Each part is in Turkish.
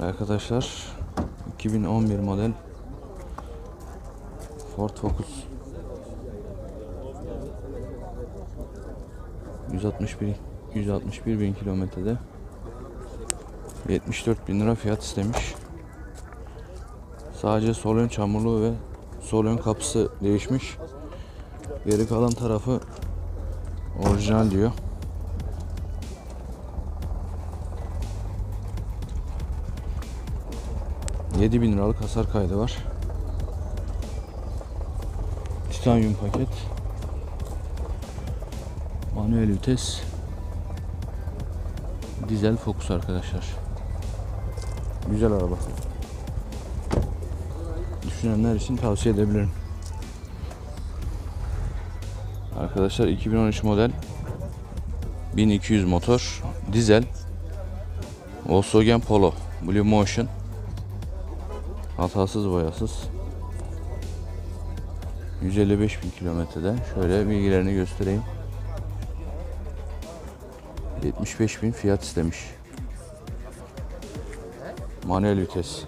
Arkadaşlar 2011 model Ford Focus 161 161 bin kilometrede 74 bin lira fiyat istemiş. Sadece sol ön çamurluğu ve sol ön kapısı değişmiş. Geri kalan tarafı orijinal diyor. Yedi bin liralık hasar kaydı var. Titanyum paket. Manuel vites. Dizel Focus arkadaşlar. Güzel araba. Düşünenler için tavsiye edebilirim. Arkadaşlar 2013 model 1200 motor dizel Volkswagen Polo Blue Motion hatasız boyasız. 155 bin kilometrede. Şöyle bilgilerini göstereyim. 75 bin fiyat istemiş. Manuel vites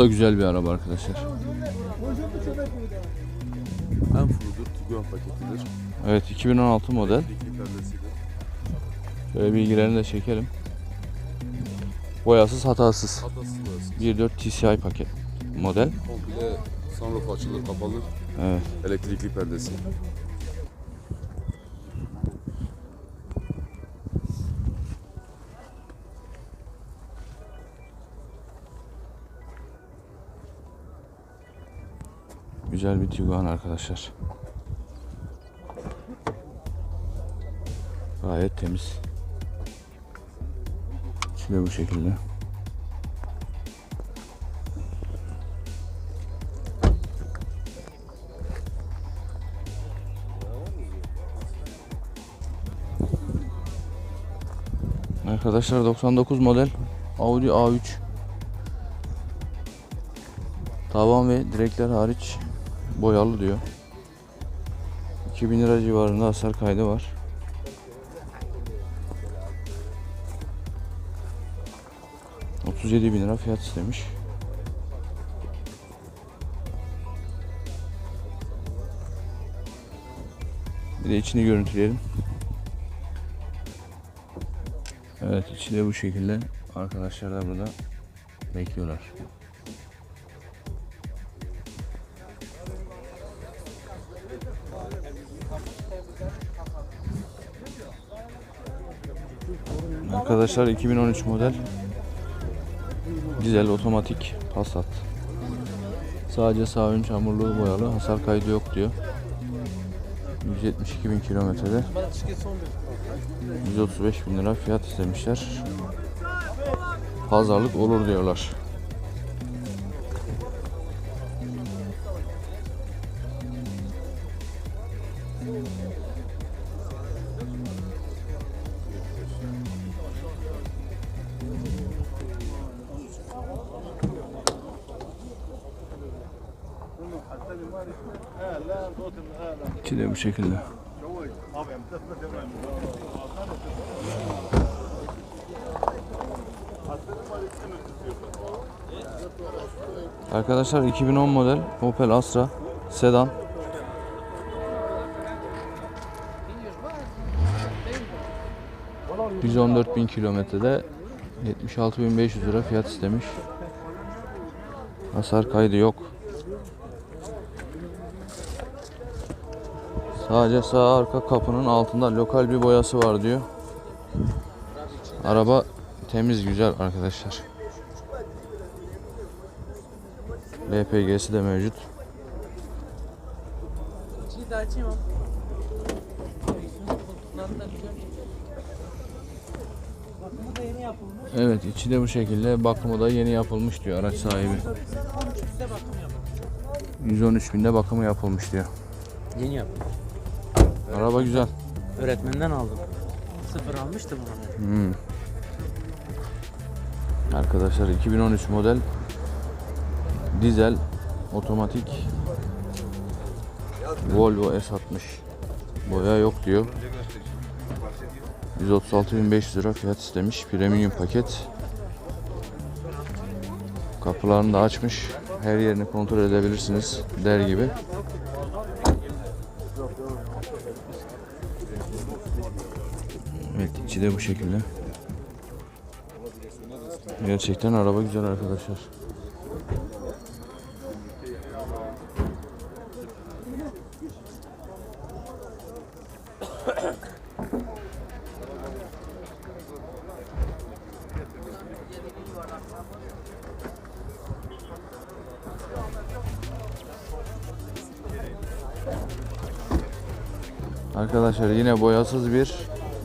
da güzel bir araba arkadaşlar En fuludur, Tiguan paketidir. Evet 2016 model. Şöyle bilgilerini de çekelim Boyasız hatasız Hatasız boyası. 1.4 TCI paket model Komple sunroof açılır, kapanır. Evet Elektrikli perdesi. Güzel bir Tiguan arkadaşlar. Gayet temiz. Şöyle bu şekilde. Arkadaşlar 99 model Audi A3 Tavan ve direkler hariç boyalı diyor. 2000 lira civarında hasar kaydı var. ...37 bin lira fiyat istemiş. Bir de içini görüntüleyelim. Evet içi de bu şekilde. Arkadaşlar da burada bekliyorlar. Arkadaşlar 2013 model dizel otomatik Passat. Sadece sağ ön çamurluğu boyalı. Hasar kaydı yok diyor. 172 bin kilometrede. 135 bin lira fiyat istemişler. Pazarlık olur diyorlar. İçi de bu şekilde. Arkadaşlar 2010 model Opel Astra sedan. ...114 bin kilometrede... ...76.500 lira fiyat istemiş. Hasar kaydı yok. Sadece sağ arka kapının altında lokal bir boyası var diyor. Araba temiz güzel arkadaşlar. LPG'si de mevcut. Evet içi de bu şekilde bakımı da yeni yapılmış diyor araç sahibi. 13 binde bakım yapılmış. 113 binde bakımı yapılmış diyor. Yeni yapılmış. Araba güzel. Öğretmenden aldım. Sıfır almıştım onu. Hmm. Arkadaşlar 2013 model dizel otomatik Volvo S60 boya yok diyor 136.500 lira fiyat istemiş premium paket kapılarını da açmış her yerini kontrol edebilirsiniz der gibi Evet içi de bu şekilde Gerçekten araba güzel arkadaşlar. Arkadaşlar yine boyasız bir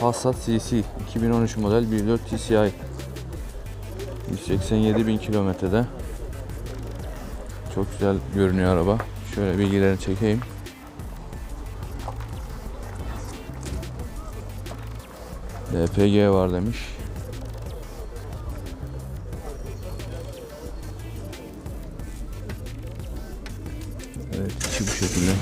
Passat CC 2013 model 1.4 TCI 187 bin kilometrede. Çok güzel görünüyor araba. Şöyle bilgilerini çekeyim. LPG var demiş. Evet içi bu şekilde.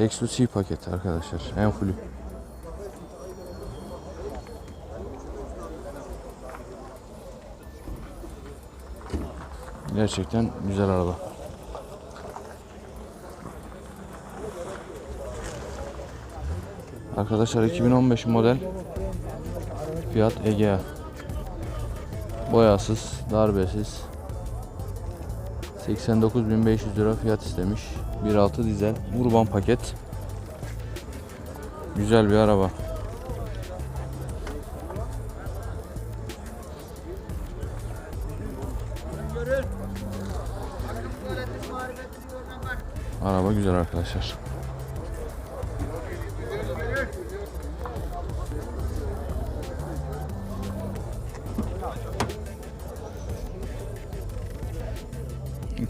Exclusive paket arkadaşlar. En fullü. Gerçekten güzel araba. Arkadaşlar 2015 model Fiat Egea boyasız, darbesiz 89.500 lira fiyat istemiş. 1.6 dizel urban paket. Güzel bir araba. Araba güzel arkadaşlar.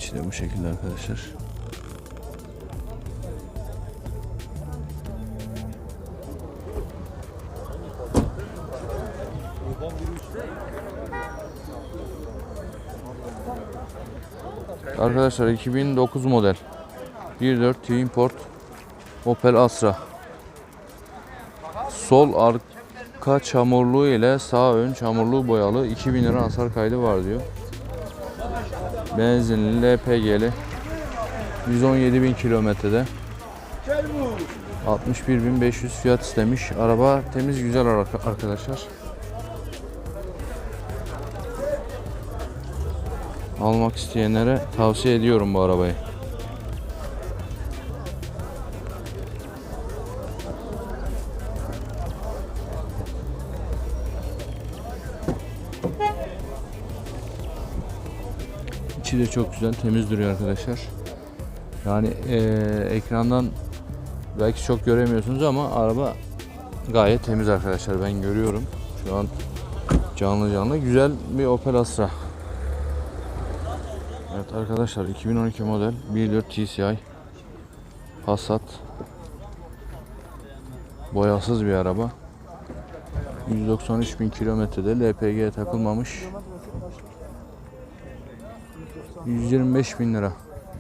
İçi bu şekilde arkadaşlar. Arkadaşlar 2009 model 1.4 Twin Port Opel Astra Sol arka çamurluğu ile sağ ön çamurluğu boyalı 2000 lira hasar kaydı var diyor. Benzinli LPG'li 117 bin kilometrede 61.500 fiyat istemiş. Araba temiz güzel arka- arkadaşlar. Almak isteyenlere tavsiye ediyorum bu arabayı. De çok güzel, temiz duruyor arkadaşlar. Yani eee, ekrandan belki çok göremiyorsunuz ama araba gayet temiz arkadaşlar. Ben görüyorum. Şu an canlı canlı. Güzel bir Opel Astra. Evet arkadaşlar 2012 model 1.4 TCI Passat boyasız bir araba 193 bin kilometrede LPG takılmamış 125 bin lira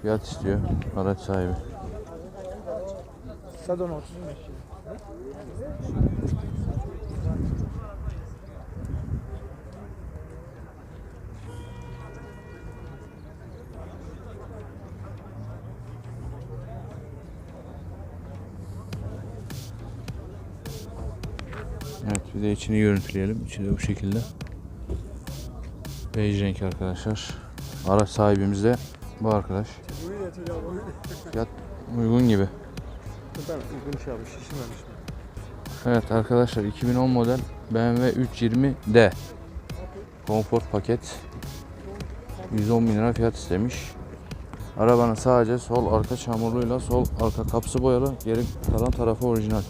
fiyat istiyor araç sahibi. Sadon 35. Evet bir de içini görüntüleyelim. İçi de bu şekilde. Bej renk arkadaşlar. Araç sahibimiz de bu arkadaş. Fiyat uygun gibi. Evet arkadaşlar 2010 model BMW 320D Konfor paket 110 bin lira fiyat istemiş. Arabanın sadece sol arka çamurluğuyla sol arka kapısı boyalı, geri kalan tarafı orijinal.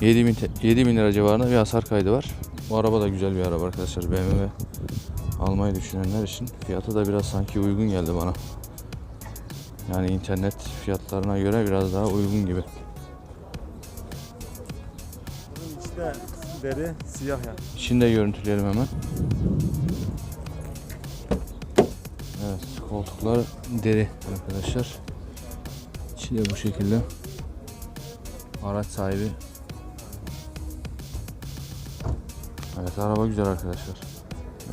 7000 te- 7000 lira civarında bir hasar kaydı var. Bu araba da güzel bir araba arkadaşlar. BMW almayı düşünenler için fiyatı da biraz sanki uygun geldi bana. Yani internet fiyatlarına göre biraz daha uygun gibi. Bunun de deri siyah yani. İçini de görüntüleyelim hemen. Evet, koltuklar deri arkadaşlar. İçi de bu şekilde. Araç sahibi. Evet, araba güzel arkadaşlar.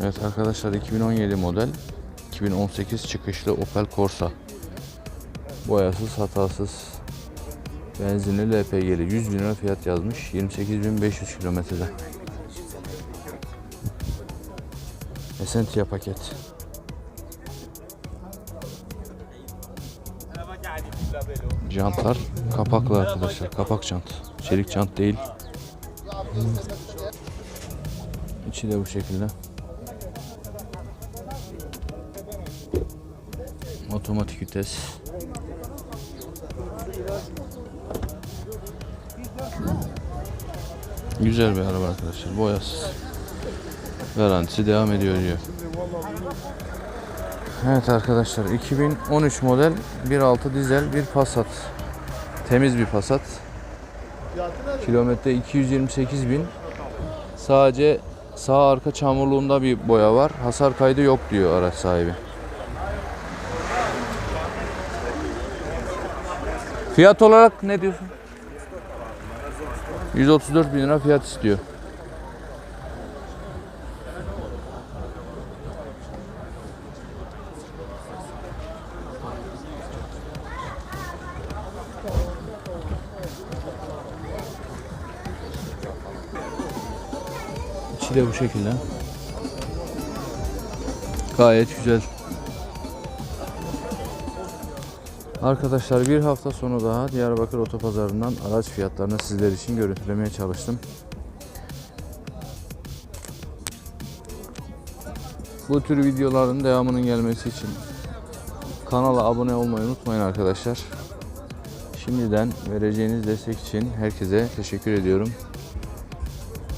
Evet arkadaşlar 2017 model 2018 çıkışlı Opel Corsa. Boyasız, hatasız. Benzinli LPG'li 100 bin lira fiyat yazmış. 28.500 kilometrede. Essentia paket. Jantlar kapaklı arkadaşlar. Kapak jant. Çelik jant değil. İçi de bu şekilde. Otomatik vites. Güzel bir araba arkadaşlar. Boyasız. Garantisi devam ediyor diyor. Evet arkadaşlar 2013 model 1.6 dizel bir Passat. Temiz bir Passat. Kilometre 228 bin. Sadece sağ arka çamurluğunda bir boya var. Hasar kaydı yok diyor araç sahibi. Fiyat olarak ne diyorsun? 134 bin lira fiyat istiyor. İçi de bu şekilde. Gayet güzel. Arkadaşlar bir hafta sonu daha Diyarbakır Otopazarı'ndan araç fiyatlarını sizler için görüntülemeye çalıştım. Bu tür videoların devamının gelmesi için kanala abone olmayı unutmayın arkadaşlar. Şimdiden vereceğiniz destek için herkese teşekkür ediyorum.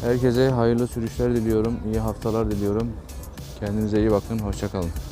Herkese hayırlı sürüşler diliyorum. iyi haftalar diliyorum. Kendinize iyi bakın. Hoşçakalın.